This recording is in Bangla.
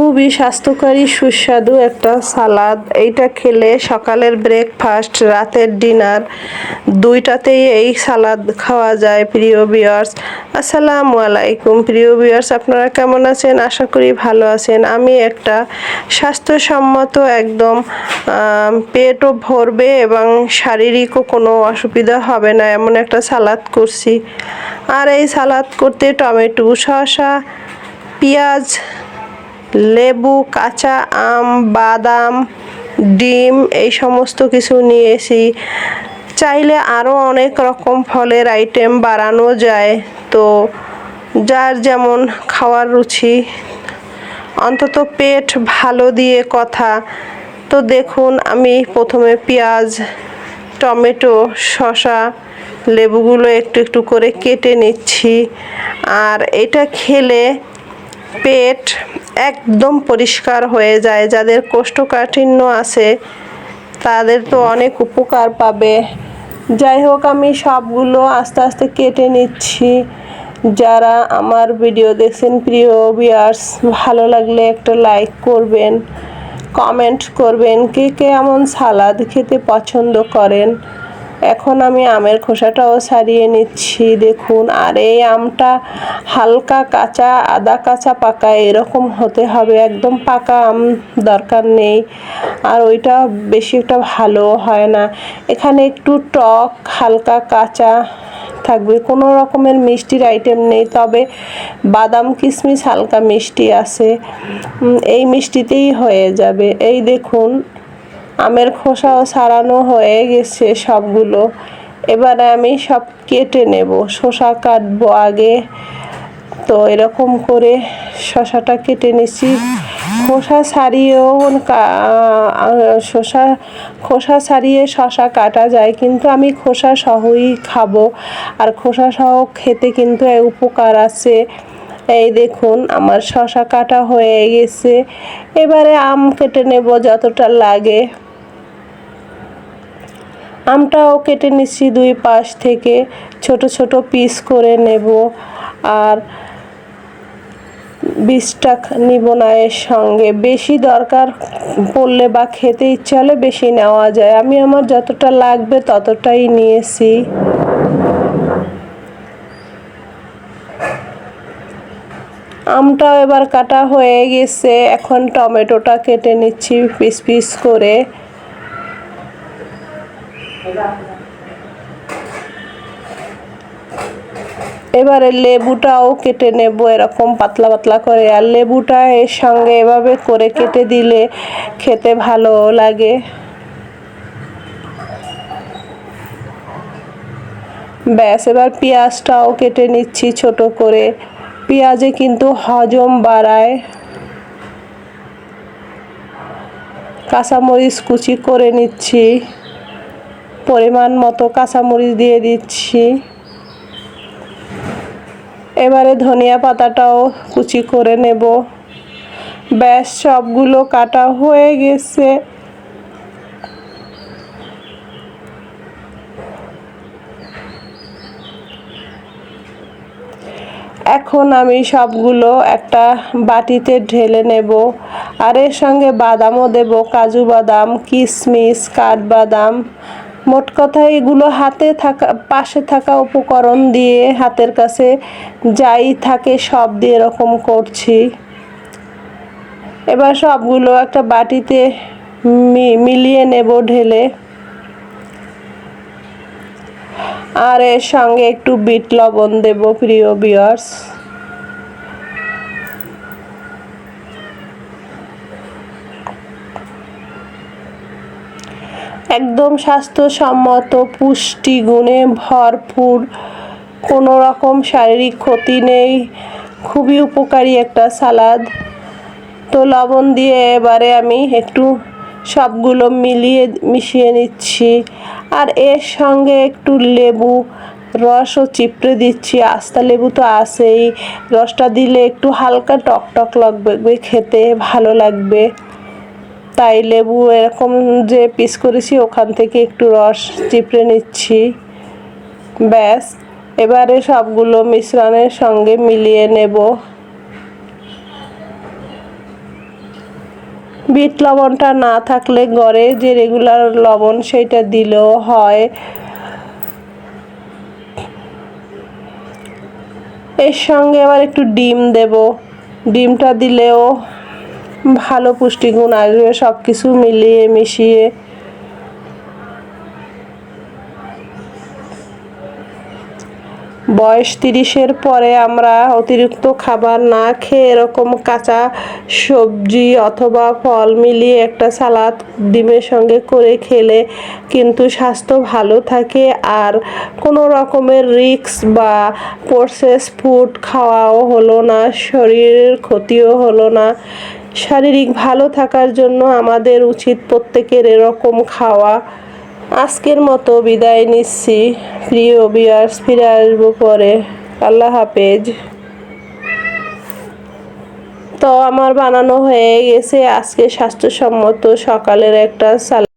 খুবই স্বাস্থ্যকারী, সুস্বাদু একটা সালাদ। এইটা খেলে সকালের ব্রেকফাস্ট রাতের ডিনার দুইটাতেই এই সালাদ খাওয়া যায়, প্রিয় বিয়ার্স আসসালামু আলাইকুম। প্রিয় বিয়ার্স আপনারা কেমন আছেন? আশা করি ভালো আছেন। আমি একটা স্বাস্থ্যসম্মত একদম পেটও ভরবে এবং শারীরিকও কোনো অসুবিধা হবে না এমন একটা সালাদ করছি। আর এই সালাদ করতে টমেটো, শসা, পেঁয়াজ লেবু, কাঁচা আম, বাদাম, ডিম, এই সমস্ত কিছু নিয়েছি। চাইলে আরও অনেক রকম ফলের আইটেম বাড়ানো যায়। তো যার যেমন খাওয়ার রুচি। অন্তত পেট ভালো দিয়ে কথা। তো দেখুন, আমি প্রথমে পেঁয়াজ, টমেটো, শসা, লেবুগুলো একটু একটু করে কেটে নিচ্ছি। আর এটা খেলে পেট একদম পরিষ্কার হয়ে যায়, যাদের কোষ্ঠকাঠিন্য আছে তাদের তো অনেক উপকার পাবে। যাই হোক, আমি সবগুলো আস্তে আস্তে কেটে নিচ্ছি। যারা আমার ভিডিও দেখছেন, প্রিয় ভিউয়ার্স ভালো লাগলে একটা লাইক করবেন কমেন্ট করবেন, কে কে এমন সালাদ খেতে পছন্দ করেন। এখন আমি আমের খোসাটাও ছাড়িয়ে নিচ্ছি, দেখুন। আর এই আমটা হালকা কাঁচা, আদা কাঁচা পাকা, এরকম হতে হবে। একদম পাকা আম দরকার নেই। আর ওইটা বেশি একটা ভালো হয় না। এখানে একটু টক, হালকা, কাঁচা থাকবে। কোনো রকমের মিষ্টির আইটেম নেই, তবে বাদাম, কিশমিশ, হালকা মিষ্টি আছে। এই মিষ্টিতেই হয়ে যাবে। এই দেখুন আমের খোসাও ছাড়ানো হয়ে গেছে সবগুলো। এবারে আমি সব কেটে নেব। শসা কাটবো আগে। তো এরকম করে শসাটা কেটে নিচ্ছি। খোসা ছাড়িয়েও শসা, খোসা ছাড়িয়ে শসা কাটা যায়, কিন্তু আমি খোসা সহই খাব। আর খোসা সহ খেতে কিন্তু উপকার আছে। এই দেখুন, আমার শশা কাটা হয়ে গেছে। এবারে আম কেটে নেব যতটা লাগে। আমটাও কেটে নিচ্ছি দুই পাশ থেকে, ছোট ছোট পিস করে নেব। আর বীজটা নিব না এর সঙ্গে। বেশি দরকার পড়লে বা খেতে ইচ্ছা হলে বেশি নেওয়া যায়। আমি আমার যতটা লাগবে ততটাই নিয়েছি। আমটাও এবার কাটা হয়ে গেছে। এখন টমেটোটা কেটে নিচ্ছি পিস পিস করে। এবারে লেবুটাও কেটে নেব এরকম পাতলা পাতলা করে। আর লেবুটা এর সঙ্গে এভাবে করে কেটে দিলে খেতে ভালো লাগে। ব্যাস, এবার পেঁয়াজটাও কেটে নিচ্ছি ছোট করে। পেঁয়াজে কিন্তু হজম বাড়ায়। কাঁচামরিচ কুচি করে নিচ্ছি। পরিমাণ মতো কাঁচামরিচ দিয়ে দিচ্ছি। এবারে ধনিয়া পাতাটাও কুচি করে নেব। ব্যাস, সবগুলো কাটা হয়ে গেছে। এখন আমি সবগুলো একটা বাটিতে ঢেলে নেব আর এর সঙ্গে বাদামও দেব, কাজু বাদাম, কিশমিশ, কাঠবাদাম। মোট কথা এগুলো হাতে থাকা, পাশে থাকা উপকরণ দিয়ে হাতের কাছে যাই থাকে সব দিয়ে এরকম করছি। এবার সবগুলো একটা বাটিতে মিলিয়ে নেব ঢেলে। আর এর সঙ্গে একটু বিট লবণ দেব, প্রিয় বিয়ার্স একদম স্বাস্থ্যসম্মত পুষ্টি গুণে ভরপুর কোনো রকম শারীরিক ক্ষতি নেই, খুবই উপকারী একটা সালাদ। তো লবণ দিয়ে এবারে আমি একটু সবগুলো মিলিয়ে মিশিয়ে নিচ্ছি। আর এর সঙ্গে একটু লেবু রসও চিপড়ে দিচ্ছি। আস্তা লেবু তো আছেই। রসটা দিলে একটু হালকা টক টক লাগবে খেতে ভালো লাগবে। তাই লেবু এরকম যে পিস করেছি, ওখান থেকে একটু রস চিপড়ে নিচ্ছি। ব্যাস, এবারে সবগুলো মিশ্রণের সঙ্গে মিলিয়ে নেব। বিট লবণটা না থাকলে গড়ে যে রেগুলার লবণ সেটা দিলেও হয়। এর সঙ্গে আবার একটু ডিম দেব। ডিমটা দিলেও ভালো পুষ্টিগুণ আসবে সব কিছু মিলিয়ে মিশিয়ে। বয়স তিরিশের পরে আমরা অতিরিক্ত খাবার না খেয়ে এরকম কাঁচা সবজি অথবা ফল মিলিয়ে একটা সালাদ ডিমের সঙ্গে করে খেলে কিন্তু স্বাস্থ্য ভালো থাকে। আর কোনো রকমের রিক্স বা প্রসেস ফুড খাওয়াও হলো না, শরীরের ক্ষতিও হলো না। শারীরিক ভালো থাকার জন্য আমাদের উচিত প্রত্যেকের এরকম খাওয়া। আজকের মতো বিদায় নিচ্ছি। প্রিয় বিয়ার্স ফিরে আসব পরে। আল্লাহ হাফেজ। তো আমার বানানো হয়ে গেছে আজকে স্বাস্থ্যসম্মত সকালের একটা সালাদ।